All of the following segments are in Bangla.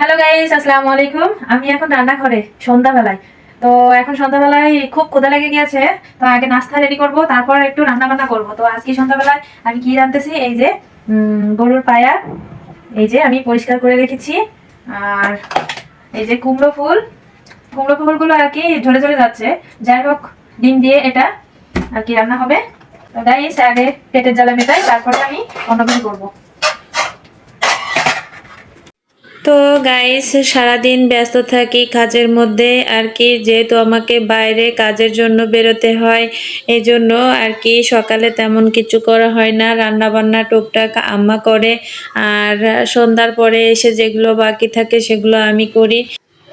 হ্যালো গাইস আসসালামু আলাইকুম। আমি এখন রান্নাঘরে, সন্ধ্যাবেলায়। তো এখন সন্ধ্যাবেলায় খুব ক্ষুদা লেগে গিয়েছে, তো আগে নাস্তা রেডি করব, তারপর একটু রান্না বান্না করব। তো আজকে সন্ধ্যাবেলায় আমি কি রাঁধতেছি? এই যে গরুর পায়া। এই যে, আমি পরিষ্কার করে রেখেছি। আর এই যে, কুমড়ো ফুল। কুমড়ো ফুলগুলো আর কি ঝরে ঝরে যাচ্ছে। যাই হোক, ডিম দিয়ে এটা আর কি রান্না হবে। তো গাইস আগে পেটের জ্বালা মেটাই তারপরে আমি অন্য কিছু করব। তো গাইস সারাদিন ব্যস্ত থাকি কাজের মধ্যে, আর কি যেহেতু আমাকে বাইরে কাজের জন্য বেরোতে হয় এই জন্য আর কি সকালে তেমন কিছু করা হয় না। রান্না বান্না টুকটাক আম্মা করে, আর সন্ধ্যার পরে এসে যেগুলো বাকি থাকে সেগুলো আমি করি।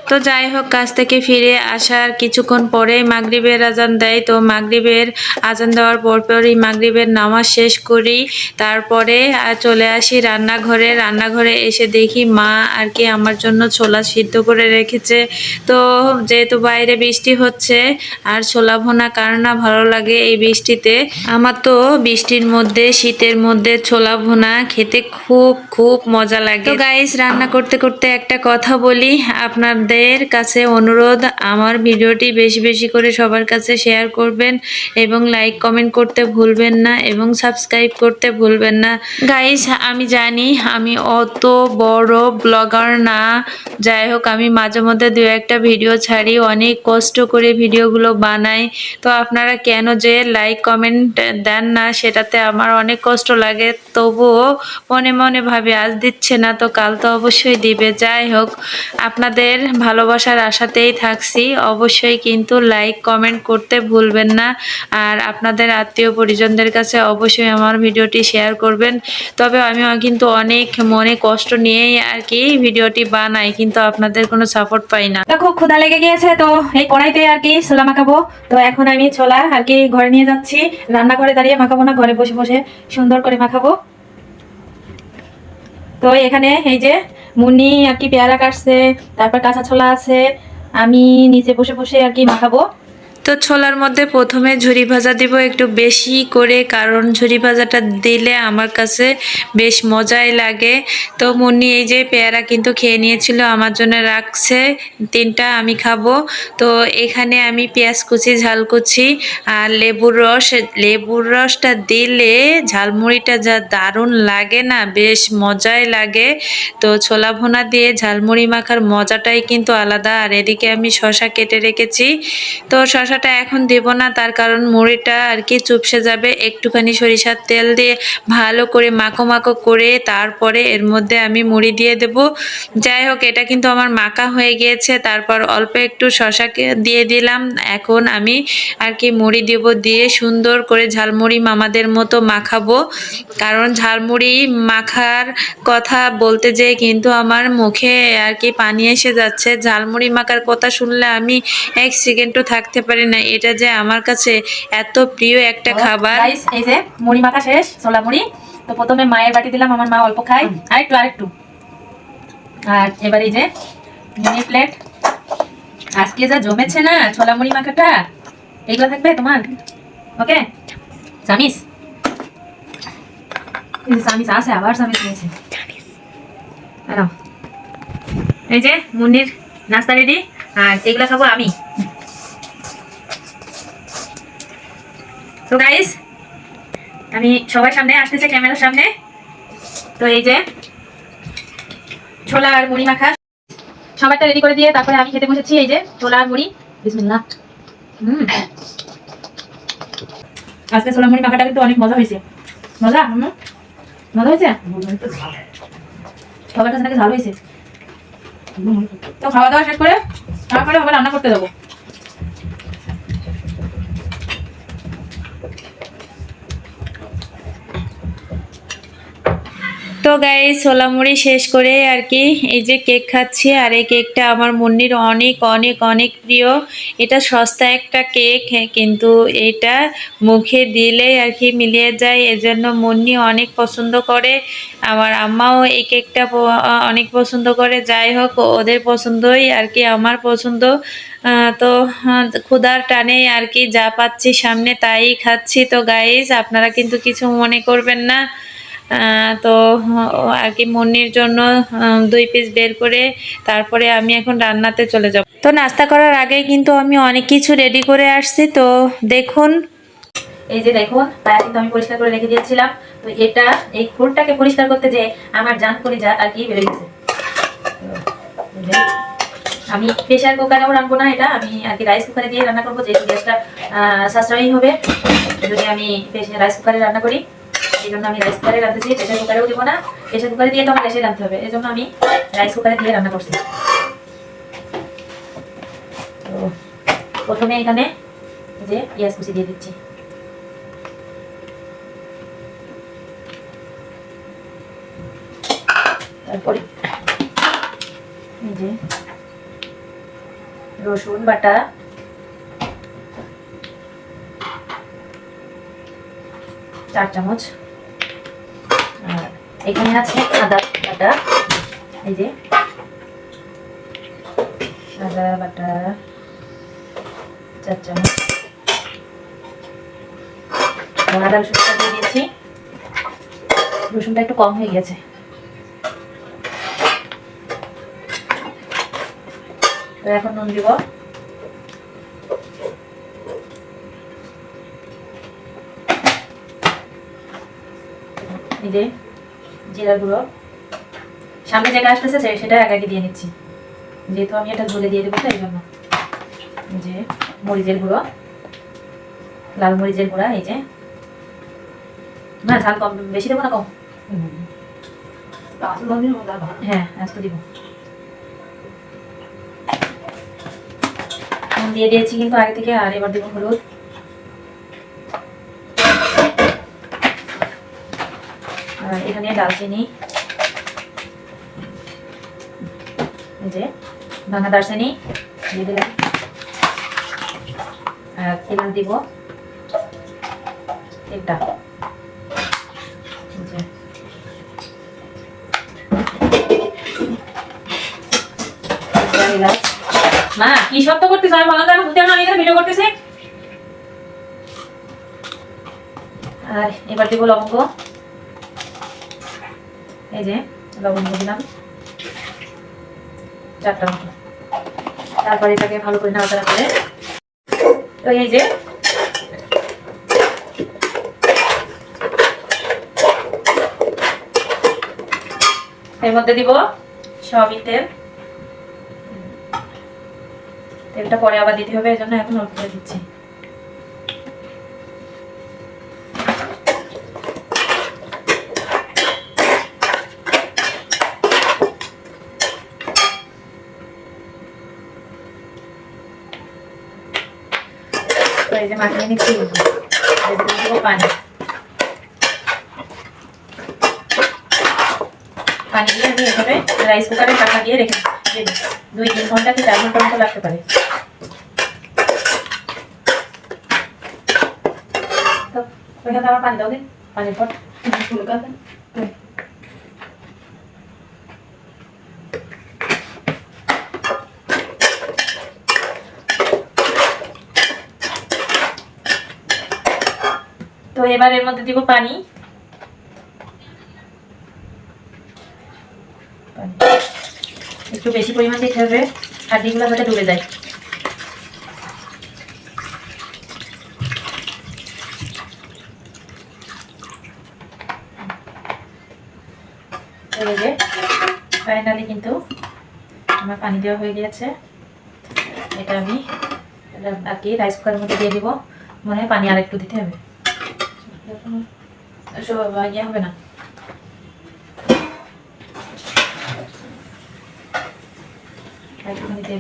তো যাই হোক, কাজ থেকে ফিরে আসার কিছুক্ষণ পরে মাগরিবের আজান দেয়। তো মাগরিবের আজান দেওয়ার পর পরই মাগরিবের নামাজ শেষ করি। তারপরে চলে আসি রান্নাঘরে। রান্নাঘরে এসে দেখি মা আর কি আমার জন্য ছোলা সিদ্ধ করে রেখেছে। তো যেহেতু বাইরে বৃষ্টি হচ্ছে আর ছোলা ভোনা কার না ভালো লাগে এই বৃষ্টিতে, আমার তো বৃষ্টির মধ্যে, শীতের মধ্যে ছোলা ভোনা খেতে খুব খুব মজা লাগে। তো গাইস রান্না করতে করতে একটা কথা বলি। আপনাদের কাছে অনুরোধ, আমার ভিডিওটি বেশি বেশি করে সবার কাছে শেয়ার করবেন এবং লাইক কমেন্ট করতে ভুলবেন না এবং সাবস্ক্রাইব করতে ভুলবেন না। গাইস, আমি জানি আমি অত বড় ব্লগার না। যাই হোক, আমি মাঝে মধ্যে দু একটা ভিডিও ছাড়ি, অনেক কষ্ট করে ভিডিওগুলো বানাই। তো আপনারা কেন যে লাইক, কমেন্ট দেন না, সেটাতে আমার অনেক কষ্ট লাগে। তবুও মনে মনে ভাবে, আজ দিচ্ছে না তো কাল তো অবশ্যই দিবে। যাই হোক, আপনাদের ভালোবাসার আশাতেই থাকছি। অবশ্যই কিন্তু লাইক কমেন্ট করতে ভুলবেন না। আর আপনাদের আত্মীয় পরিজনদের কাছে অবশ্যই আমার ভিডিওটি শেয়ার করবেন। তবে আমি কিন্তু অনেক মনে কষ্ট নিয়েই আর কি ভিডিওটি বানাই, কিন্তু আপনাদের কোনো সাপোর্ট পাই না। খুব ক্ষুধা লেগে গিয়েছে তো, এই কড়াইতে আর কি ছোলা মাখাবো। তো এখন আমি ছোলা আর কি ঘরে নিয়ে যাচ্ছি। রান্না রান্নাঘরে দাঁড়িয়ে মাখাবো না, ঘরে বসে বসে সুন্দর করে মাখাবো। তো এখানে এই যে মুন্নি আর কি পেয়ারা কাটছে, তারপর কাঁচা ছোলা আছে, আমি নিচে বসে বসে আর কি মাখাবো। তো ছোলার মধ্যে প্রথমে ঝুরি ভাজা দিব একটু বেশি করে, কারণ ঝুরি ভাজাটা দিলে আমার কাছে বেশ মজাই লাগে। তো মুন্নি এই যে পেয়ারা কিন্তু খেয়ে নিয়েছিল, আমার জন্য রাখছে, তিনটা আমি খাব। তো এখানে আমি পেঁয়াজ কুচি, ঝাল কুচি আর লেবুর রস। লেবুর রসটা দিলে ঝালমুড়িটা যা দারুণ লাগে না, বেশ মজাই লাগে। তো ছোলা ভুনা দিয়ে ঝালমুড়ি মাখার মজাটাই কিন্তু আলাদা। আর এদিকে আমি শশা কেটে রেখেছি। তো শশাটা এখন দেব না, তার কারণ মুড়িটা আর কি চুপসে যাবে। একটুখানি সরিষার তেল দিয়ে ভালো করে মাখো মাখো করে তারপরে এর মধ্যে আমি মুড়ি দিয়ে দেব। যাই হোক, এটা কিন্তু আমার মাখা হয়ে গিয়েছে, তারপর অল্প একটু শশাকে দিয়ে দিলাম। এখন আমি আর কি মুড়ি দেব দিয়ে সুন্দর করে ঝালমুড়ি মামাদের মতো মাখাবো। কারণ ঝালমুড়ি মাখার কথা বলতে যেয়ে কিন্তু আমার মুখে আর কি পানি এসে যাচ্ছে। ঝালমুড়ি মাখার কথা শুনলে আমি এক সেকেন্ডও থাকতে পারি না এটা যে আমার কাছে এত প্রিয় একটা খাবার। গাইস এই যে মুড়ি মাখা শেষ ছোলা মুড়ি। তো প্রথমে মায়ের বাটি দিলাম আমার মা অল্প খায়। আরেকটু আরেকটু। আর এবার এই যে মিনি প্লেট আজকে যা জমেছে না ছোলা মুড়ি মাখাটা এগুলো থাকবে তোমার? ওকে যে চামিস আছে আবার চামিস নিয়েছে এই যে মুন্নির নাস্তা রেডি আর এগুলো খাব আমি। তো গাইস আমি সবার সামনে আসতেছে, ক্যামেরার সামনে। তো এই যে, ছোলা আর মুড়ি মাখা। সবারটা রেডি করে দিয়ে তারপরে আমি খেতে বসেছি, এই যে, ছোলা আর মুড়ি। বিসমিল্লাহ। হুম। আজকে ছোলা মুড়ি মাখাটা কিন্তু অনেক মজা হয়েছে। মজা? হুম। মজা হয়েছে? সবার কাছে নাকি ভালো হয়েছে। তো খাওয়া দাওয়া শেষ করে তারপরে আবার রান্না করতে যাব। তো গাই সোলামুড়ি শেষ করে আর কি এই যে কেক খাচ্ছি আর এই কেকটা আমার মুন্নির অনেক অনেক অনেক প্রিয়। এটা সস্তা একটা কেক হ্যাঁ, কিন্তু এটা মুখে দিলেই আর কি মিলিয়ে যায়। এজন্য মুন্নি অনেক পছন্দ করে। আমার আম্মাও এই কেকটা অনেক পছন্দ করে। যাই হোক ওদের পছন্দই আর কি আমার পছন্দ। তো ক্ষুধার টানে আর কি যা পাচ্ছি সামনে তাই খাচ্ছি। তো গাইজ আপনারা কিন্তু কিছু মনে করবেন না। তো আর কি মুন্নির জন্য দুই পিস বের করে তারপরে আমি এখন রান্নাতে চলে যাব। তো নাস্তা করার আগেই কিন্তু আমি অনেক কিছু রেডি করে আসছি, তো দেখুন। এই যে দেখুন পায়া কিন্তু আমি পরিষ্কার করে রেখে দিয়েছিলাম। তো এটা, এই খুরটাকে পরিষ্কার করতে যে আমার জান করে যা আর কি বেড়ে গেছে আমি প্রেশার কুকারেও রাখব না এটা, আমি আর কি রাইস কুকারে দিয়ে রান্না করব, যেহেতু গ্যাসটা সাশ্রয়ী হবে। যদি আমি রাইস কুকারে রান্না করি। এই আমি রাইস কুকারে রাঁধতেছি প্রেশার কুকারেও না প্রেশার কুকারে দিয়ে তো আমার রাঁধতে হবে। আমি রাইস কুকারে দিয়ে রান্না করছি। প্রথমে এখানে যে পেঁয়াজ কুচি দিয়ে দিচ্ছি। তারপরে যে রসুন বাটা। চার চামচ। এখানে আছে আদা বাটা, এই যে। আদা বাটা, চার চামচ। আদা রসুনটা দিয়ে দিয়েছি। রসুনটা একটু কম হয়ে গেছে। তো এখন নুন দিব। এই যে। জিরা গুঁড়ো সামনে যেটা আসতেছে সেটা আগে আগে দিয়ে নিচ্ছি। যেহেতু আমি এটা ঝুলে দিয়ে দেবো তাই জন্য। যে মরিচের গুঁড়ো লাল মরিচের গুঁড়া এই যে। না ঝাল কম বেশি দেবো না কম। হ্যাঁ আজকে দিব। দিয়ে দিয়েছি কিন্তু আগে থেকে আর এবার দেবো হলুদ আর এখানে এই যে, ভাঙা দারচিনি দিয়ে দিলাম। দিব। মা, কি শব্দ করতেছ? আমি বললাম আমি ভূতে আমি এখানে ভিডিও করতেছি। আর এবার দিব লবঙ্গ। এই যে লবঙ্গ দিলাম। চারটা মতো। তারপরে এটাকে ভালো করে নাড়াচাড়া করে তো এই যে, এর মধ্যে দিব সয়াবিন তেল। তেলটা পরে আবার দিতে হবে এই জন্য এখন অল্প করে দিচ্ছি। এই যে মাখিয়ে নিচ্ছি। পানি। পানি দিয়ে আমি এভাবে রাইস কুকারে ঢাকা দিয়ে রেখে দুই তিন ঘণ্টা কি চার ঘণ্টা মতো লাগতে পারে। তো, ওইখানে আমার পানি দাও দিন পানির পর তো এবার এর মধ্যে দিব পানি। একটু বেশি পরিমাণ দিতে হবে হাড্ডিগুলো যাতে ডুবে যায়। ফাইনালি কিন্তু আমার পানি দেওয়া হয়ে গিয়েছে। এটা আমি এটা আর কি রাইস কুকারের মধ্যে দিয়ে দিব। মনে হয় পানি আর একটু দিতে হবে। না।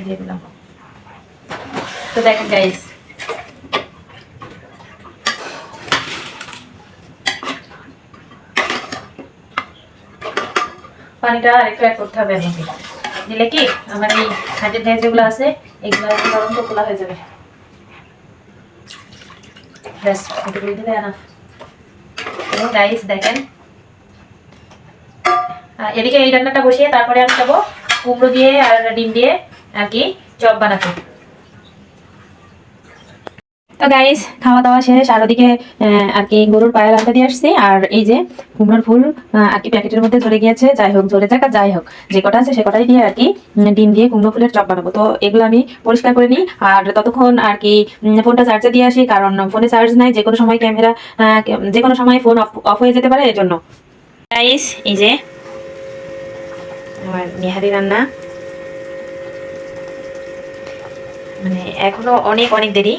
দিয়ে তো দেখেন গাইস পানিটা আরেকটু অ্যাড করতে হবে মধ্যে দিলে কি আমার এই হাঁটের ভেজ যেগুলো আছে, এগুলো গরম তো খোলা হয়ে যাবে। ব্যাস এটুকু দিলে এবং গাইস দেখেন। এদিকে এই রান্নাটা বসিয়ে তারপরে আমি যাব কুমড়ো দিয়ে আর ডিম দিয়ে আর কি চপ বানাতে। তো গাইস খাওয়া দাওয়া শেষ, আর ওদিকে আর কি গরুর পায়ের আলটা দিয়ে আসছি, আর এই যে কুমড়োর ফুল আর কি প্যাকেটের মধ্যে ধরে গিয়েছে, যাই হোক ধরে যাক যাই হোক, যে কটা আছে সে কটাই দিয়ে আর কি ডিম দিয়ে কুমড়ো ফুলের চপ বানাবো। তো এগুলো আমি পরিষ্কার করে নিই, আর ততক্ষণ আর কি ফোনটা চার্জে দিয়ে আসি, কারণ ফোনে চার্জ নাই, যে কোনো সময় ক্যামেরা যে কোনো সময় ফোন অফ হয়ে যেতে পারে, এজন্য। গাইস এই যে আমার নিহারি রান্না। মানে এখনও অনেক অনেক দেরি।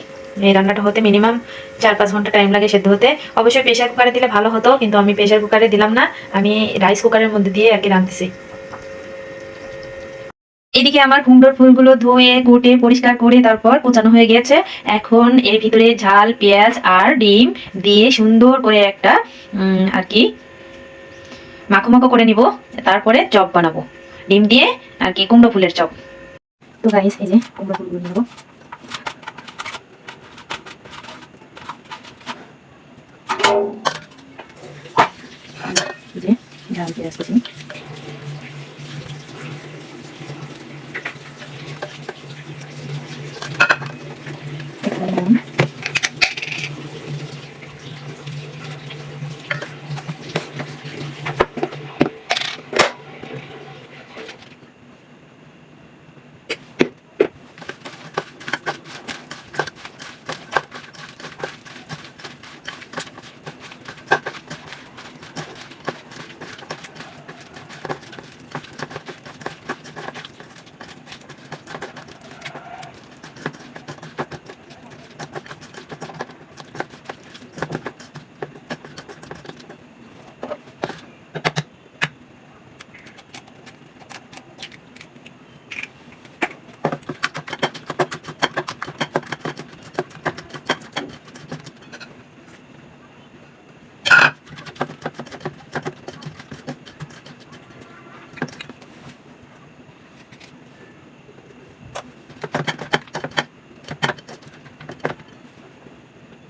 এই রান্নাটা হতে মিনিমাম চার পাঁচ ঘণ্টা টাইম লাগে সেদ্ধ হতে। অবশ্যই প্রেশার কুকারে দিলে ভালো হতো, কিন্তু আমি প্রেশার কুকারে দিলাম না। আমি রাইস কুকারের মধ্যে দিয়ে আর কি রাঁধতেছি। এদিকে আমার কুমড়োর ফুলগুলো ধুয়ে, কুটে, পরিষ্কার করে তারপর কুচানো হয়ে গিয়েছে। এখন এর ভিতরে ঝাল, পেঁয়াজ আর ডিম দিয়ে সুন্দর করে একটা আর কি মাখো মাখো করে নিব। তারপরে চপ বানাবো। ডিম দিয়ে আর কি কুমড়ো ফুলের চপ। তো গাইস এই যে কুমড়ো ফুলগুলো নেব এই যে ঝাল পেঁয়াজ কুচি এখানে নুন।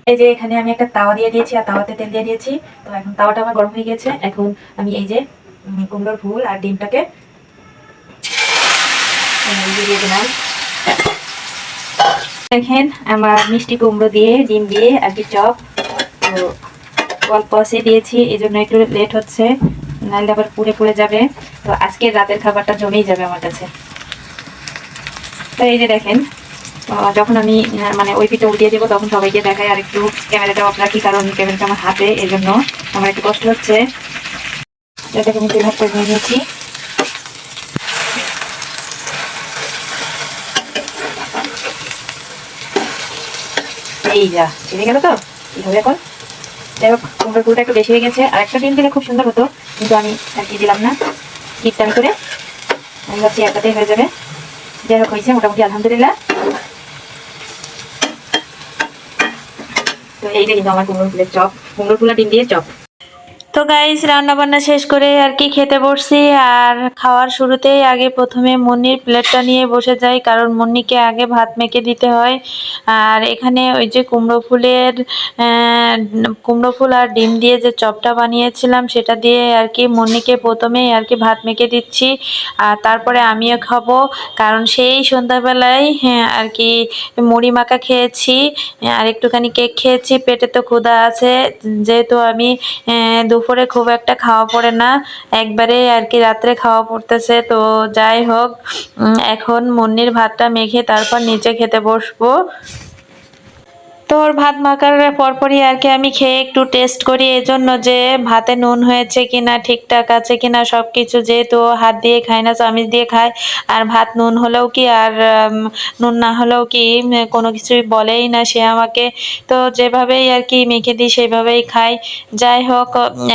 এই যে এখানে আমি একটা তাওয়া দিয়ে দিয়েছি, আর তাওয়াতে তেল দিয়ে দিয়েছি। তো এখন তাওয়াটা আমার গরম হয়ে গেছে। এখন আমি এই যে কুমড়োর ফুল আর ডিমটাকে দেখেন, আমার মিষ্টি কুমড়ো দিয়ে, ডিম দিয়ে, আর কি চপ। তো অল্প দিয়েছি, এই জন্য একটু লেট হচ্ছে। নাহলে আবার পুড়ে পুড়ে যাবে। তো আজকে রাতের খাবারটা জমেই যাবে আমার কাছে। তো এই যে দেখেন যখন আমি মানে ওই পিঠে উঠিয়ে দেবো, তখন সবাইকে দেখাই আর একটু ক্যামেরাটা অফ রাখি কারণ ক্যামেরাটা আমার হাতে এই জন্য আমার একটু কষ্ট হচ্ছে। এটাকে আমি ভাগ করে নিয়ে নিয়েছি। তো? কি হবে এখন? যাই একটু বেশি হয়ে গেছে। দিলে খুব সুন্দর হতো, কিন্তু আমি আর কি দিলাম না। হয়ে যাবে। যাই হোক, হয়েছে, মোটামুটি আলহামদুলিল্লাহ তো এইটা কিন্তু আমার কুমড়ো ফুলের চপ কুমড়ো ফুলা ডিম দিয়ে চপ। তো গাইস রান্না বান্না শেষ করে আর কি খেতে বসছি। আর খাওয়ার শুরুতেই আগে প্রথমে মুন্নির প্লেটটা নিয়ে বসে যাই কারণ মুন্নিকে আগে ভাত মেখে দিতে হয়। আর এখানে ওই যে কুমড়ো ফুলের কুমড়ো ফুল আর ডিম দিয়ে যে চপটা বানিয়েছিলাম সেটা দিয়ে আর কি মুন্নিকে প্রথমেই আর কি ভাত মেখে দিচ্ছি। আর তারপরে আমিও খাব কারণ সেই সন্ধ্যাবেলায় হ্যাঁ আর কি মুড়ি মাখা খেয়েছি আর একটুখানি কেক খেয়েছি। পেটে তো ক্ষুধা আছে যেহেতু আমি আহ, দুপুরে খুব একটা খাওয়া পড়ে না। একবারে আর কি রাত্রে খাওয়া পড়তেছে। তো যাই হোক এখন মুন্নির ভাতটা মেখে তারপর নিচে খেতে বসবো। তো ওর ভাত মাখার পরপরই আর কি আমি খেয়ে একটু টেস্ট করি এজন্য যে ভাতে নুন হয়েছে কিনা ঠিকঠাক আছে কিনা সব কিছু যেহেতু হাত দিয়ে খায় না চামিচ দিয়ে খায় আর ভাত নুন হলেও কি আর নুন না হলেও কি কোনো কিছুই বলেই না সে আমাকে। তো যেভাবেই আর কি মেখে দিই সেভাবেই খাই। যাই হোক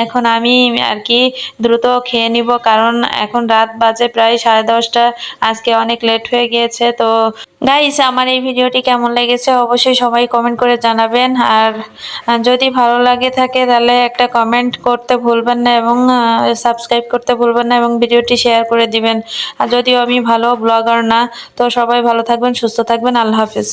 এখন আমি আর কি দ্রুত খেয়ে নিব কারণ এখন রাত বাজে প্রায় সাড়ে দশটা আজকে অনেক লেট হয়ে গিয়েছে তো গাইস আমার এই ভিডিওটি কেমন লেগেছে অবশ্যই সবাই কমেন্ট করে জানাবেন। আর যদি ভালো লাগে থাকে তাহলে একটা কমেন্ট করতে ভুলবেন না এবং সাবস্ক্রাইব করতে ভুলবেন না এবং ভিডিওটি শেয়ার করে দিবেন। আর যদিও আমি ভালো ব্লগার না, তো সবাই ভালো থাকবেন, সুস্থ থাকবেন। আল্লাহ হাফেজ।